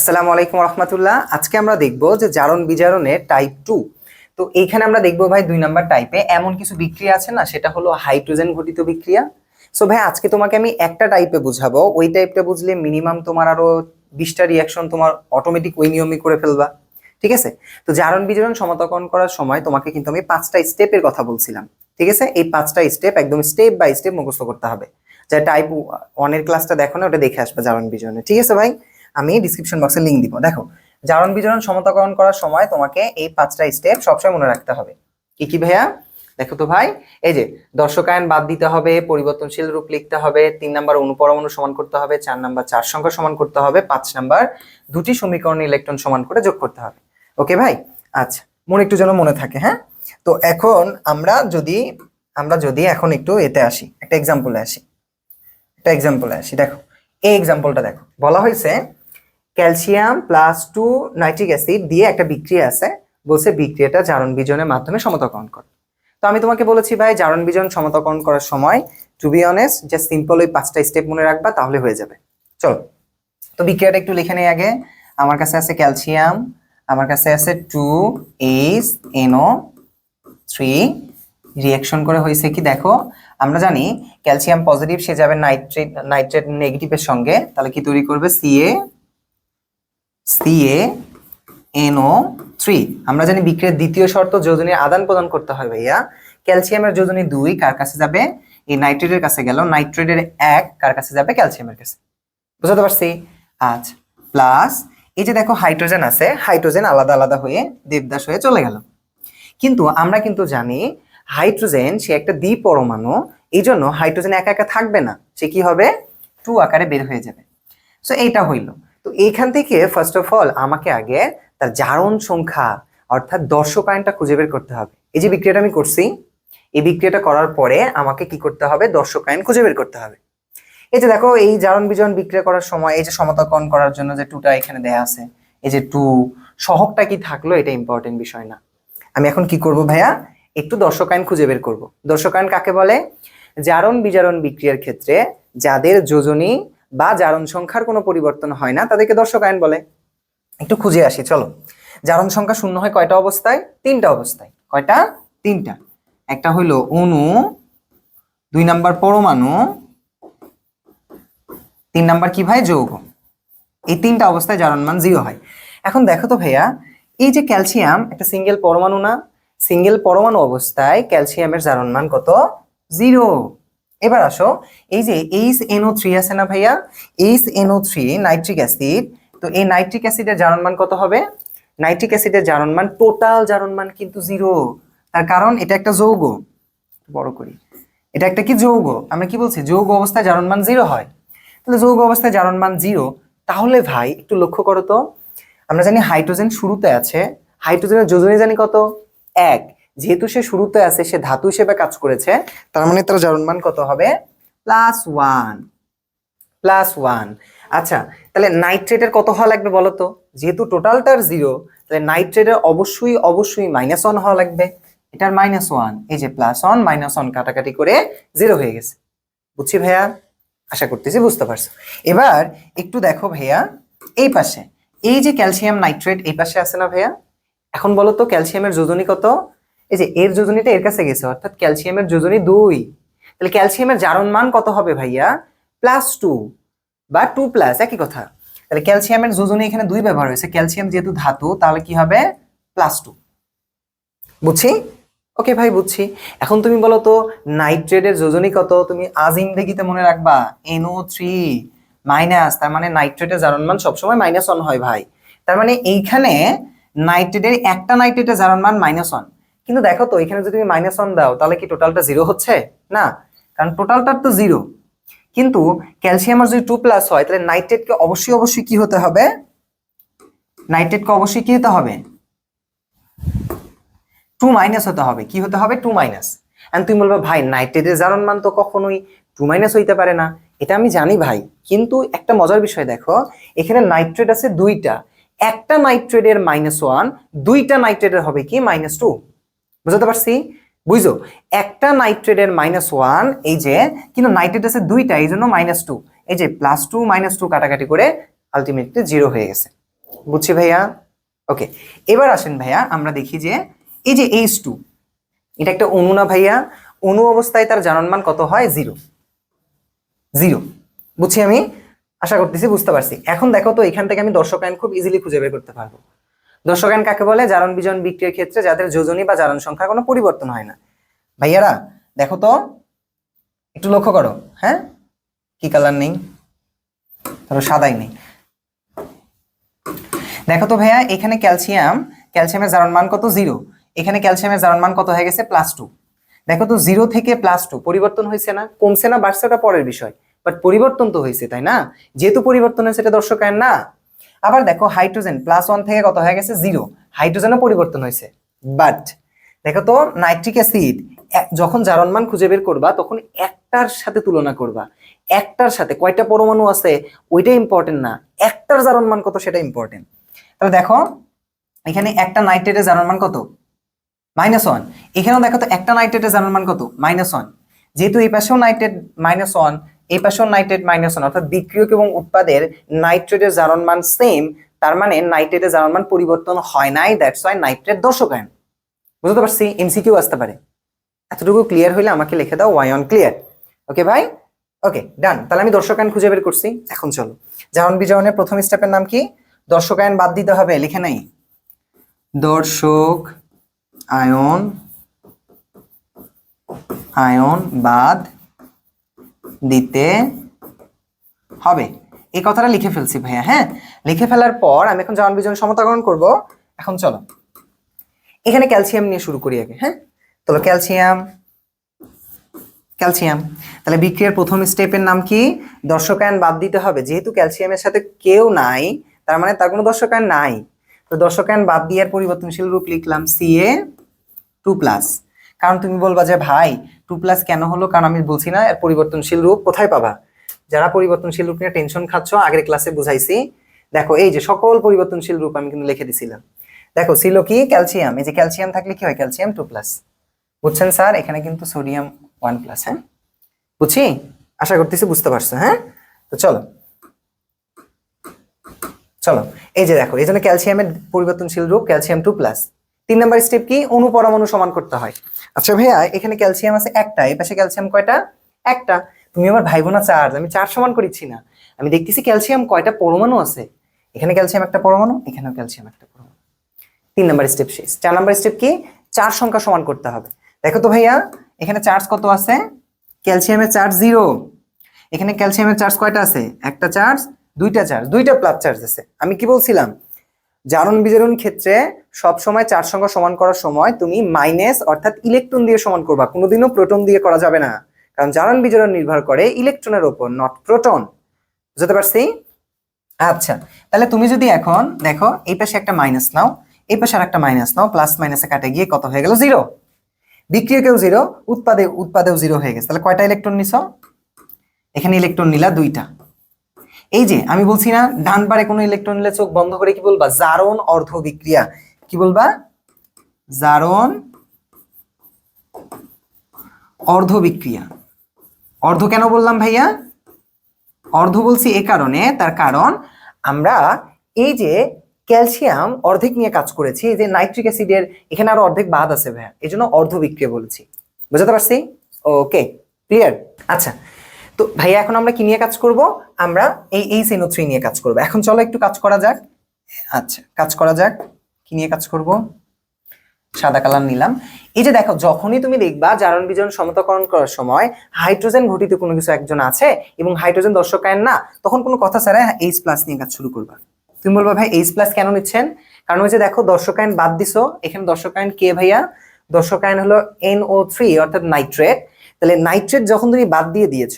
আসসালামু আলাইকুম রহমতুল্লাহ। আজকে আমরা দেখব যে জারণ বিজারণের টাইপ টু তো এইখানে আমরা দেখব ভাই দুই নাম্বার টাইপে এমন কিছু বিক্রিয়া আছে না, সেটা হলো হাইড্রোজেন ঘটিত বিক্রিয়া। সো ভাই, আজকে তোমাকে আমি একটা টাইপে বুঝাবো। ওই টাইপটা বুঝলে মিনিমাম তোমার আরও বিশটা রিয়াকশন তোমার অটোমেটিক ওই নিয়মই করে ফেলবা। ঠিক আছে? তো জারণ বিজারণ সমতাকরণ করার সময় তোমাকে কিন্তু আমি পাঁচটা স্টেপের কথা বলছিলাম। ঠিক আছে? এই পাঁচটা স্টেপ একদম স্টেপ বাই স্টেপ মুখস্থ করতে হবে। যা টাইপ ওয়ানের ক্লাসটা দেখো না, ওটা দেখে আসবে জারণ বিজারণে। ঠিক আছে ভাই? আমি ডিসক্রিপশন বক্সে লিঙ্ক দিব। দেখো, জারণ বিজারণ সমতাকরণ করার সময় তোমাকে এই পাঁচটা স্টেপ সবসময় মনে রাখতে হবে। কি কি ভাইয়া? দেখো তো ভাই, এই যে দর্শকায়ন বাদ দিতে হবে, পরিবর্তনশীল রূপ লিখতে হবে, তিন নাম্বার অনুপরমাণু সমান করতে হবে, চার নাম্বার চার সংখ্যা সমান করতে হবে, পাঁচ নাম্বার দুটি সমীকরণ ইলেকট্রন সমান করে যোগ করতে হবে। ওকে ভাই? আচ্ছা মনে একটু যেন মনে থাকে হ্যাঁ? তো এখন আমরা যদি আমরা যদি এখন একটু এতে আসি, একটা এক্সাম্পলে আসি। একটা এক্সাম্পলে আসি, দেখো, এই এক্সাম্পলটা দেখো, বলা হয়েছে calcium plus two nitric acid দিয়ে একটা বিক্রিয়া আছে, বলছে বিক্রিয়াটা জারণ বিজনের মাধ্যমে সমতাকরণ করে। তো আমি তোমাকে বলেছি ভাই, জারণ বিজন সমতাকরণ করার সময় টু বি অনেস্ট যে সিম্পল ওই পাঁচটা স্টেপ মনে রাখবা, তাহলে হয়ে যাবে। চলো। তো বিক্রিয়াটা একটু লিখে নেই আগে। আমার কাছে আছে ক্যালসিয়াম, আমার কাছে আছে two H NO three reaction করে হয়েছে কি, দেখো, আমরা জানি ক্যালসিয়াম পজিটিভ সে যাবে নাইট্রেট নাইট্রেট নেগেটিভের সঙ্গে। তাহলে কি তৈরি করবে? CA CA, NO three. আমরা জানি বিক্রিয়ার দ্বিতীয় শর্ত যোজনীর আদান প্রদান করতে হয়, ভাইয়া। ক্যালসিয়ামের যোজনী দুই, কার কাছে যাবে? এই নাইট্রেটের কাছে গেল। নাইট্রেটের এক, কার কাছে যাবে? ক্যালসিয়ামের কাছে। বুঝতে পারছি? আচ্ছা প্লাস, এই যে দেখো, হাইড্রোজেন আছে, হাইড্রোজেন আলাদা আলাদা হয়ে দেবদাস হয়ে চলে গেল। কিন্তু আমরা কিন্তু জানি, হাইড্রোজেন, সে একটা দ্বি পরমাণু, এই জন্য হাইড্রোজেন একা একা থাকবে না। সে কি হবে? টু আকারে বের হয়ে যাবে। সো এইটা হইল। তো এইখান থেকে ফার্স্ট অফ অল আমাকে আগে তার জারণ সংখ্যা, অর্থাৎ দর্শক আয়নটা খুঁজে বের করতে হবে। এই যে বিক্রিয়াটা আমি করছি, এই বিক্রিয়াটা করার পরে আমাকে কি করতে হবে? দর্শক আয়ন খুঁজে বের করতে হবে। এই যে দেখো, এই জারণ বিজন বিক্রিয়া করার সময়, এই যে সমতাকরণ করার জন্য যে টুটা এখানে দেয়া আছে, এই যে টু সহকটা কি থাকল? এটা ইম্পর্টেন্ট বিষয় না। আমি এখন কি করব ভাইয়া? একটু দর্শক আইন খুঁজে বের করব। দর্শক আইন কাকে বলে? জারণ বিজারণ বিক্রিয়ার ক্ষেত্রে যাদের যোজনী বা জারণ সংখ্যার কোনো পরিবর্তন হয় না, তাদেরকে দর্শক আইন বলে। একটু খুঁজে আসি, চলো। জারণ সংখ্যা শূন্য হয় কয়টা অবস্থায়? তিনটা অবস্থায়। কয়টা? তিনটা। একটা হইল অণু দুই নাম্বার পরমাণু, তিন নাম্বার কি ভাই? যৌগ। এই তিনটা অবস্থায় জারণ মান জিরো হয়। এখন দেখো তো ভাইয়া, এই যে ক্যালসিয়াম, একটা সিঙ্গেল পরমাণু না, সিঙ্গেল পরমাণু অবস্থায় ক্যালসিয়ামের জারণ মান কত? জিরো এবার আসো, এই যে এইচ এনও থ্রি আছে না ভাইয়া? H NO three nitric acid তো এই নাইট্রিক অ্যাসিডের জারণ মান কত হবে? নাইট্রিক অ্যাসিডের জারণ মান টোটাল জারণ মান কিন্তু জিরো তার কারণ এটা একটা যৌগ বড় করি। এটা একটা কি যৌগ? আমরা কি বলছি? যৌগ অবস্থায় জারণ মান জিরো হয়। তাহলে যৌগ অবস্থায় জারণ মান জিরো তাহলে ভাই একটু লক্ষ্য করো তো। আমরা জানি হাইড্রোজেন শুরুতে আছে, হাইড্রোজেনের যোজনী জানি কত? এক। যেহেতু সে শুরুতে আছে, সে ধাতু হিসেবে কাজ করেছে, তার মানে তার জারণ মান কত হবে? প্লাস ওয়ান প্লাস ওয়ান আচ্ছা তাহলে নাইট্রেটের কত হওয়া লাগবে বলো তো যেহেতু টোটালটার জিরো তাহলে নাইট্রেটের অবশ্যই অবশ্যই মাইনাস ওয়ান হওয়া লাগবে। এটার মাইনাস ওয়ান এই যে প্লাস ওয়ান মাইনাস ওয়ান কাটাকাটি করে জিরো হয়ে গেছে। বুঝছি ভাইয়া? আশা করতেছি বুঝতে পারছ। এবার একটু দেখো ভাইয়া, এই পাশে, এই যে ক্যালসিয়াম নাইট্রেট এই পাশে আছে না ভাইয়া? এখন বলো তো ক্যালসিয়ামের যোজনী কত? এই যে এর যোজনীটা এর কাছে গেছে, অর্থাৎ ক্যালসিয়ামের যোজনী দুই। তাহলে ক্যালসিয়ামের জারণ মান কত হবে ভাইয়া? প্লাস টু বা টু প্লাস একই কথা। তাহলে ক্যালসিয়ামের যোজনী এখানে দুই ব্যবহার হয়েছে। ক্যালসিয়াম যেহেতু ধাতু, তাহলে কি হবে? প্লাস টু বুঝছি? ওকে ভাই, বুঝছি। এখন তুমি বলো তো নাইট্রেটের যোজনী কত? তুমি আজিম দেখিতে মনে রাখবা এনও থ্রি মাইনাস তার মানে নাইট্রেটের জারণ মান সবসময় মাইনাস ওয়ান হয় ভাই। তার মানে এইখানে নাইট্রেটের একটা নাইট্রেটের জারণ মান মাইনাস ওয়ান কিন্তু দেখো তো, এখানে যদি তুমি মাইনাস ওয়ান দাও, তাহলে কি টোটালটা জিরো হচ্ছে? না, কারণ টোটালটার তো জিরো কিন্তু ক্যালসিয়ামের যদি টু প্লাস হয়, তাহলে নাইট্রেটকে অবশ্যই অবশ্যই কি হতে হবে? নাইট্রেটকে অবশ্যই কি হতে হবে? টু মাইনাস হতে হবে। কি হতে হবে? টু মাইনাস তুমি বলবে, ভাই নাইট্রেটের জারণ মান তো কখনোই টু মাইনাস হইতে পারে না। এটা আমি জানি, ভাই। কিন্তু একটা মজার বিষয় দেখো, এখানে নাইট্রেট আছে দুইটা। একটা নাইট্রেটের মাইনাস ওয়ান দুইটা নাইট্রেটের হবে কি? মাইনাস টু বুঝতে পারছি? বুঝছ? একটা নাইট্রেটের মাইনাস ওয়ান এই যে, কিন্তু নাইট্রেট আছে দুইটা, এই জন্য মাইনাস টু এই যে প্লাস টু মাইনাস টু কাটাকাটি করে আলটিমেটলি জিরো হয়ে গেছে। বুঝছি ভাইয়া? ওকে এবার আসেন ভাইয়া, আমরা দেখি যে, এই যে এইচ টু এটা একটা অণু না ভাইয়া? অনু অবস্থায় তার জারণমান কত হয়? জিরো জিরো বুঝছি আমি? আশা করতেছি বুঝতে পারছি। এখন দেখো তো, এখান থেকে আমি দর্শকায়ন খুব ইজিলি খুঁজে বের করতে পারব। দর্শকায়ন কাকে বলে? জারণ বিজন বিক্রিয়ার ক্ষেত্রে যাদের যোজনী বা জারণ সংখ্যার কোনো পরিবর্তন হয় না। ভাইয়ারা, দেখো তো, একটু লক্ষ্য করো হ্যাঁ? কি কালার নেই? ধরো সাদাই নেই। দেখো তো ভাইয়া, এখানে ক্যালসিয়াম ক্যালসিয়ামের জারণ মান কত? জিরো এখানে ক্যালসিয়ামের জারণ মান কত হয়ে গেছে? প্লাস টু দেখো তো জিরো থেকে প্লাস টু পরিবর্তন হয়েছে না? কমছে না, বাড়ছে ওটা পরের বিষয়। বাট পরিবর্তন তো হয়েছে, তাই না? যেহেতু পরিবর্তন হয়েছে, এটা দর্শকায়ন না। আবার দেখো হাইড্রোজেন প্লাস ওয়ান থেকে কত হয়ে গেছে? জিরো হাইড্রোজেনও পরিবর্তন হয়েছে। বাট দেখো তো নাইট্রিক অ্যাসিড যখন জারণ মান খুঁজে বের করবা, তখন একটার সাথে তুলনা করবা। একটার সাথে, কয়টা পরমাণু আছে? ওইটা ইম্পর্টেন্ট না। একটার জারণ মান কত, সেটা ইম্পর্টেন্ট তাহলে দেখো, এখানে একটা নাইট্রেটের জারণ মান কত? মাইনাস ওয়ান এখানেও দেখো তো, একটা নাইট্রেটের জারণ মান কত? মাইনাস ওয়ান যেহেতু এই পাশেও নাইট্রেট মাইনাস ওয়ান এই পাশেও নাইট্রেট মাইনাস ওয়ান অর্থাৎ বিক্রিয়ক এবং উৎপাদের নাইট্রেটের জারণ মান সেম তার মানে নাইট্রেটের জারণ মান পরিবর্তন হয় নাই দ্যাটস ওয়াই নাইট্রেট দর্শকায়ন বুঝতে পারছি? এমসিকিউ আসতে পারে। এতটুকু ক্লিয়ার হইলে আমাকে লিখে দাও ওয়াই অন ক্লিয়ার ওকে ভাই? ওকে ডান তাহলে আমি দর্শকায়ন খুঁজে বের করছি। এখন চলো। জারণ বিজারণের প্রথম স্টেপের নাম কি? দর্শকায়ন বাদ দিতে হবে, লিখে নাই। দর্শক আয়ন আয়ন বাদ দিতে হবে। এই কথাটা লিখে ফেলছি ভাইয়া হ্যাঁ? লিখে ফেলার পর আমি এখন জারণ বিজারণ সমতাকরণ করব। এখন চলো। এখানে ক্যালসিয়াম নিয়ে শুরু করি আগে হ্যাঁ? তাহলে ক্যালসিয়াম ক্যালসিয়াম। তাহলে বিক্রিয়ার প্রথম স্টেপের নাম কি? দর্শকায়ন বাদ দিতে হবে। যেহেতু ক্যালসিয়ামের সাথে কেউ নাই, তার মানে তার কোনো দর্শকায়ন নাই। তো দর্শকায়ন বাদ দিয়ে এর পরিবর্তনশীল রূপ লিখলাম সি এ টু প্লাস কারণ তুমি বলবা যে, ভাই টু প্লাস কেন হলো? কারণ আমি বলছি না, এর পরিবর্তনশীল রূপ কোথায় পাবা? যারা পরিবর্তনশীল রূপ নিয়ে টেনশন খাচ্ছ, আগের ক্লাসে বুঝাইছি। দেখো, এই যে সকল পরিবর্তনশীল রূপ আমি কিন্তু লিখে দিছিলাম। দেখো, ছিল কি? ক্যালসিয়াম এই যে ক্যালসিয়াম থাকলে কি হয়? ক্যালসিয়াম টু প্লাস বুঝছেন স্যার? এখানে কিন্তু সোডিয়াম ওয়ান প্লাস হ্যাঁ? বুঝছি? আশা করতেছি বুঝতে পারছ হ্যাঁ? তো চলো। চলো। এই যে দেখো, এই জন্য ক্যালসিয়ামের পরিবর্তনশীল রূপ ক্যালসিয়াম টু প্লাস তিন নম্বর স্টেপ কি? অণু পরমাণু সমান করতে হয়। আচ্ছা ভাইয়া, এখানে ক্যালসিয়াম আছে একটা, এই পাশে ক্যালসিয়াম কয়টা? একটা। তুমি আমার ভাই বোনা চার্জ আমি চার সমান করেছি না। আমি দেখতেছি ক্যালসিয়াম কয়টা পরমাণু আছে। এখানে ক্যালসিয়াম একটা পরমাণু, এখানেও ক্যালসিয়াম একটা পরমাণু। তিন নম্বর স্টেপ শেষ। চার নম্বর স্টেপ কি? চার সংখ্যা সমান করতে হবে। দেখো তো ভাইয়া, এখানে চার্জ কত আছে? ক্যালসিয়ামের চার্জ জিরো এখানে ক্যালসিয়ামের চার্জ কয়টা আছে? একটা চার্জ দুইটা চার্জ দুইটা প্লাস চার্জ আছে। আমি কি বলছিলাম? জারণ বিজারণ ক্ষেত্রে সব সময় চার সংখ্যা সমান করার সময় তুমি মাইনাস অর্থাৎ ইলেকট্রন দিয়ে সমান করবা। কোনোদিনও প্রোটন দিয়ে করা যাবে না। কারণ জারণ বিজারণ নির্ভর করে ইলেকট্রনের উপর নট প্রোটন বুঝতে পারছি? আচ্ছা তাহলে তুমি যদি এখন দেখো, এই পাশে একটা মাইনাস নাও, এই পাশে আর একটা মাইনাস নাও প্লাস মাইনাসে কাটে গিয়ে কত হয়ে গেল? জিরো বিক্রিয়কেও জিরো উৎপাদে, উৎপাদেও জিরো হয়ে গেছে। তাহলে কয়টা ইলেকট্রন নিছ? এখানে ইলেকট্রন নিলা দুইটা। এই যে, আমি বলছি না, ডান পারে কোনো ইলেকট্রন নিলে চোখ বন্ধ করে কি বলবা? জারণ অর্ধ বিক্রিয়া। কি বলবা? জারণ অর্ধ বিক্রিয়া। অর্ধ কেন বললাম ভাইয়া? অর্ধ বলছি এ কারণে, তার কারণ আমরা এই যে ক্যালসিয়াম অর্ধেক নিয়ে কাজ করেছি যে নাইট্রিক অ্যাসিডের এখানে আরও অর্ধেক বাদ আছে ভাইয়া, এই জন্য অর্ধ বিক্রিয়া বলেছি। বুঝতে পারছি? Okay, clear? আচ্ছা তো ভাইয়া, এখন আমরা কি নিয়ে কাজ করব? আমরা এই এই সেনো থ্রি নিয়ে কাজ করব। এখন চলো একটু কাজ করা যাক। আচ্ছা কাজ করা যাক। কি নিয়ে কাজ করব? সাদা কালার নিলাম। এই যে দেখো, যখনই তুমি দেখবা জারণ বিজারণ সমতাকরণ করার সময় হাইড্রোজেন ঘটিত কোনো কিছু একজন আছে এবং হাইড্রোজেন দর্শকায়ন না, তখন কোনো কথা ছাড়া এইচ প্লাস নিয়ে কাজ শুরু করবা। তুমি বলবা, ভাই এইচ প্লাস কেন নিচ্ছেন? কারণ ওই যে দেখো দর্শকায়ন বাদ দিছো। এখানে দর্শকায়ন কে ভাইয়া? দর্শকায়ন হলো এনও থ্রি অর্থাৎ নাইট্রেট তাহলে নাইট্রেট যখন তুমি বাদ দিয়ে দিয়েছ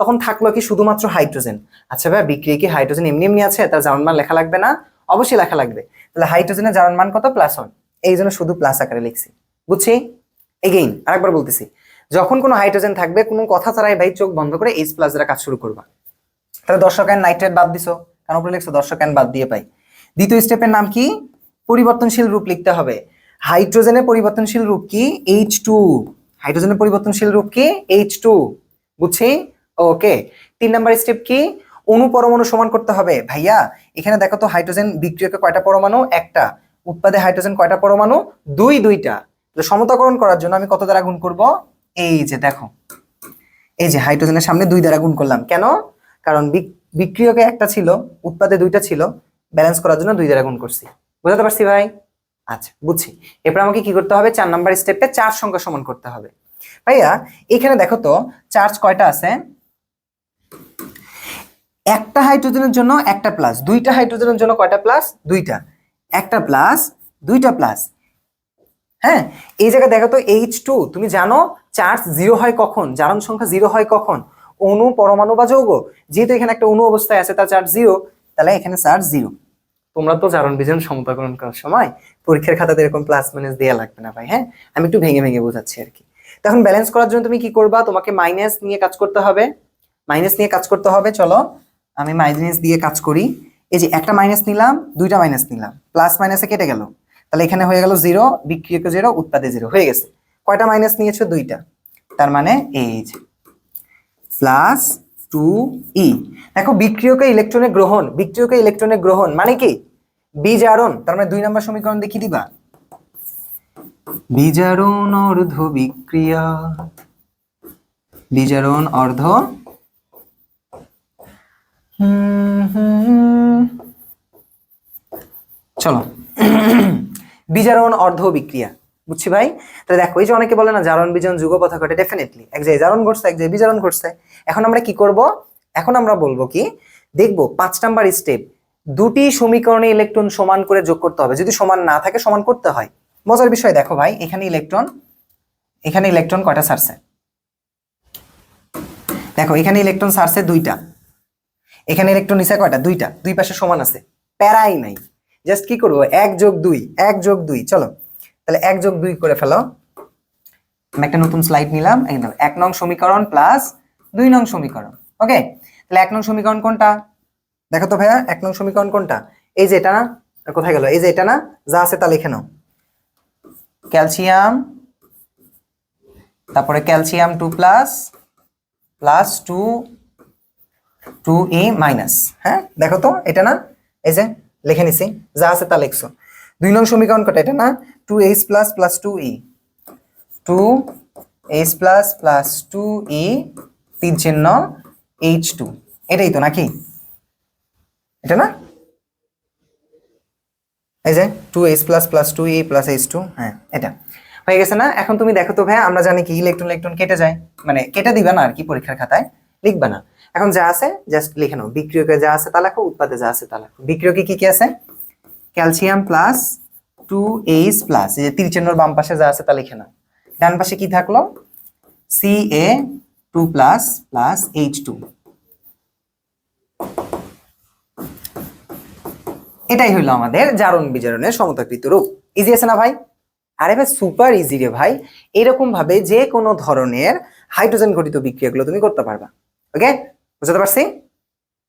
তখন থাকল কি শুধুমাত্র হাইড্রোজেন। আচ্ছা ভাই, বিক্রিয়া কি হাইড্রোজেন এমনি এমনি আছে? তার জারণ মান লেখা লাগবে না? অবশ্যই লেখা লাগবে। তাহলে হাইড্রোজেনের জারণ মান কত? Plus one. এই জন্য শুধু প্লাস আকারে লিখছি। বুঝছি? এগেইন আরেকবার বলতেছি। যখন কোনো হাইড্রোজেন থাকবে, কোনো কথা ছাড়াই ভাই চোখ বন্ধ করে এইচ প্লাস দ্বারা কাজ শুরু করবা। তাহলে দর্শকায়ন নাইট্রেট বাদ দিছো। কারণ উপরে লিখছো? দর্শকায়ন বাদ দিয়ে পাই। দ্বিতীয় স্টেপের নাম কি? পরিবর্তনশীল রূপ লিখতে হবে। হাইড্রোজেনের পরিবর্তনশীল রূপ কি? এইচ টু হাইড্রোজেনের পরিবর্তনশীল রূপ কি? এইচ টু বুঝছি? ওকে তিন নাম্বার স্টেপ কি? অণু পরমাণু সমান করতে হবে। ভাইয়া, এখানে দেখো তো হাইড্রোজেন বিক্রিয়কে কয়টা পরমাণু? একটা। উৎপাদে হাইড্রোজেন কয়টা পরমাণু? দুই, দুইটা। তো সমতাকরণ করার জন্য আমি কত দ্বারা গুণ করব? এই যে দেখো। এই যে হাইড্রোজেনের সামনে দুই দ্বারা গুণ করলাম। কেন? কারণ বিক- বিক্রিয়কে একটা ছিল, উৎপাদে দুইটা ছিল ব্যালেন্স করার জন্য দুই দ্বারা গুণ করছি। বুঝতে পারছি ভাই? আচ্ছা বুঝছি। এরপর আমাকে কি করতে হবে? চার নাম্বার স্টেপে চার সংখ্যা সমান করতে হবে। ভাইয়া, এখানে দেখো তো চার্জ কয়টা আছে? একটা হাইড্রোজেনের জন্য একটা প্লাস দুইটা হাইড্রোজেনের জন্য কয়টা প্লাস দুইটা। একটা প্লাস দুইটা প্লাস হ্যাঁ এই জায়গায় দেখো তো এইচ টু তুমি জানো চার্জ জিরো হয় কখন? জারণ সংখ্যা জিরো হয় কখন? অণু, পরমাণু বা যৌগ। যেহেতু এখানে একটা অণু অবস্থায় আছে, তার চার্জ জিরো তাহলে এখানে চার্জ জিরো তোমরা তো জারণ বিজন সমতাকরণ করার সময় পরীক্ষার খাতাতে এরকম প্লাস মাইনাস দেওয়া লাগবে না ভাই হ্যাঁ? আমি একটু ভেঙে ভেঙে বোঝাচ্ছি আর কি। তখন ব্যালেন্স করার জন্য তুমি কি করবা? তোমাকে মাইনাস নিয়ে কাজ করতে হবে। মাইনাস নিয়ে কাজ করতে হবে, চলো। আমি মাইনাস দিয়ে কাজ করি। এই যে একটা মাইনাস নিলাম, দুইটা মাইনাস নিলাম। প্লাস মাইনাসে কেটে গেল। তাহলে এখানে হয়ে গেল জিরো বিক্রিয়ক জিরো উৎপাদে জিরো হয়ে গেছে। কয়টা মাইনাস নিয়েছো? দুইটা। তার মানে এই যে প্লাস টু ই দেখো, বিক্রিয়কে ইলেকট্রনের গ্রহণ, বিক্রিয়কে ইলেকট্রনের গ্রহণ মানে কি? বীজারণ তার মানে দুই নম্বর সমীকরণ দেখি দিবা। বীজারণ অর্ধ বিক্রিয়া। বীজারণ অর্ধ। চলো। বিজারণ অর্ধ বিক্রিয়া। বুঝছি ভাই? তাহলে দেখো, এই যে অনেকে বলে না, জারণ, বিজন, যুগপথ ঘটে ডেফিনেটলি এক জায়গায় জারণ ঘটছে, এক জায়গায় বিজারণ ঘটছে। এখন আমরা কি করব? এখন আমরা বলব কি, দেখব, পাঁচ নাম্বার স্টেপ দুটি সমীকরণে ইলেকট্রন সমান করে যোগ করতে হবে। যদি সমান না থাকে, সমান করতে হয়। মজার বিষয় দেখো ভাই, এখানে ইলেকট্রন এখানে ইলেকট্রন কয়টা ছাড়ছে দেখো, এখানে ইলেকট্রন ছাড়ছে দুইটা। এখানে ইলেকট্রন নিচে কয়টা? দুইটা। দুই পাশে সমান আছে। প্যারাই নাই। জাস্ট কি করব? এক যোগ দুই। এক যোগ দুই। চলো। তাহলে এক যোগ দুই করে ফেলো। আমি একটা নতুন স্লাইড নিলাম। এক নং সমীকরণ প্লাস দুই নং সমীকরণ। ওকে তাহলে এক নং সমীকরণ কোনটা? দেখো তো ভাইয়া, এক নং সমীকরণ কোনটা? এই যে এটা না? কোথায় গেল? এই যে এটা না? যা আছে তা লিখে নাও। ক্যালসিয়াম, তারপরে calcium two plus plus two two e minus হ্যাঁ? দেখো তো, এটা না, এই যে লিখে নিছি, যা আছে তা লিখছো। দুই নং সমীকরণ কটা, এটা না? Two H plus plus two e two H plus plus two e তিন চিহ্ন, এইচ টু। এটাই তো নাকি? এটা না? এই যে two H plus plus two e plus H two হ্যাঁ এটা। হয়ে গেছে না? এখন তুমি দেখো তো ভাই আমরা জানি কি ইলেকট্রন ইলেকট্রন কেটে যায়। মানে কেটে দিবে না আর কি পরীক্ষার খাতায়, লিখবে না। এখন যা আছে জাস্ট লিখে নাও। বিক্রিয়কে যা আছে তা লেখো, উৎপাদে যা আছে তা লেখো। বিক্রিয়কে কি কি আছে? Calcium plus two H plus এই যে তীর বাম পাশে যা আছে তা লিখে নাও। ডান পাশে কি থাকল? C A two plus plus H two এটাই হলো আমাদের জারণ বিজারণের সমতাকৃত রূপ। ইজি আছে না ভাই? আরে ভাই সুপার ইজি রে ভাই। এরকম ভাবে যে কোনো ধরনের হাইড্রোজেন ঘটিত বিক্রিয়াগুলো তুমি করতে পারবা। ওকে বুঝতে পারছি?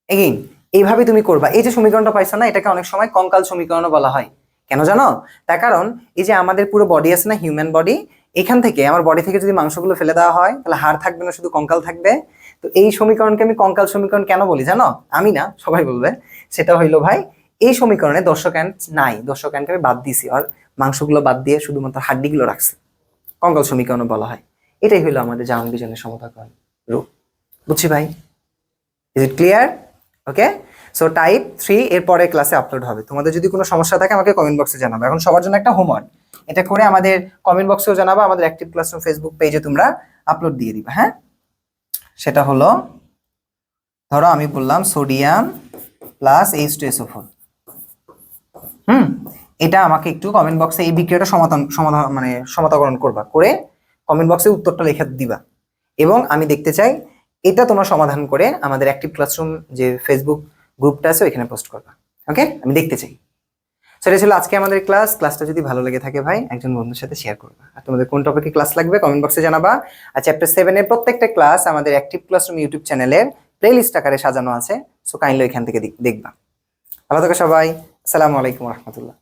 এগেইন এইভাবে তুমি করবা। এই যে সমীকরণটা পাইছো না, এটাকে অনেক সময় কঙ্কাল সমীকরণও বলা হয়। কেন জানো? তার কারণ, এই যে আমাদের পুরো বডি আছে না হিউম্যান বডি এখান থেকে আমার বডি থেকে যদি মাংসগুলো ফেলে দেওয়া হয়, তাহলে হাড় থাকবে না, শুধু কঙ্কাল থাকবে। তো এই সমীকরণকে আমি কঙ্কাল সমীকরণ কেন বলি জানো? আমি না, সবাই বলবে। সেটা হইল ভাই, এই সমীকরণে দর্শক নাই, দর্শক আমি বাদ দিছি আর মাংসগুলো বাদ দিয়ে শুধুমাত্র হাড্ডিগুলো রাখছি। কঙ্কাল সমীকরণ বলা হয়। এটাই হইল আমাদের জারণ বিজনের সমতাকরণ। রূপ বুঝছি ভাই? Is it clear okay so type three এর পরে ক্লাসে আপলোড হবে। তোমাদের যদি কোনো সমস্যা থাকে, আমাকে কমেন্ট বক্সে জানাবে। এখন সবার জন্য একটা হোমওয়ার্ক এটা করে আমাদের কমেন্ট বক্সেও জানাবা, আমাদের অ্যাক্টিভ ক্লাসরুম ফেসবুক পেজে তোমরা আপলোড দিয়ে দিবা হ্যাঁ? সেটা হলো, ধরো আমি বললাম sodium plus H two SO four hmm? এটা আমাকে একটু কমেন্ট বক্সে এই বিক্রিয়াটা সমাধান সমাধান মানে সমাধাকরণ করবা। করে কমেন্ট বক্সে উত্তরটা লেখা দিবা। এবং আমি দেখতে চাই এটা তোমার সমাধান করে আমাদের অ্যাক্টিভ ক্লাসরুম যে ফেসবুক গ্রুপটা আছে, ওইখানে পোস্ট করবা। ওকে আমি দেখতে চাই। সেটা ছিল আজকে আমাদের ক্লাস ক্লাসটা যদি ভালো লেগে থাকে ভাই, একজন বন্ধুর সাথে শেয়ার করবা। আর তোমাদের কোন টপিকে ক্লাস লাগবে কমেন্ট বক্সে জানাবা। আর চ্যাপ্টার সেভেনের প্রত্যেকটা ক্লাস আমাদের অ্যাক্টিভ ক্লাসরুম ইউটিউব চ্যানেলের প্লেলিস্ট আকারে সাজানো আছে। সো কাইন্ডলি এখান থেকে দেখবা। ভালো থাকো সবাই। আসসালামু আলাইকুম রহমতুল্লাহ।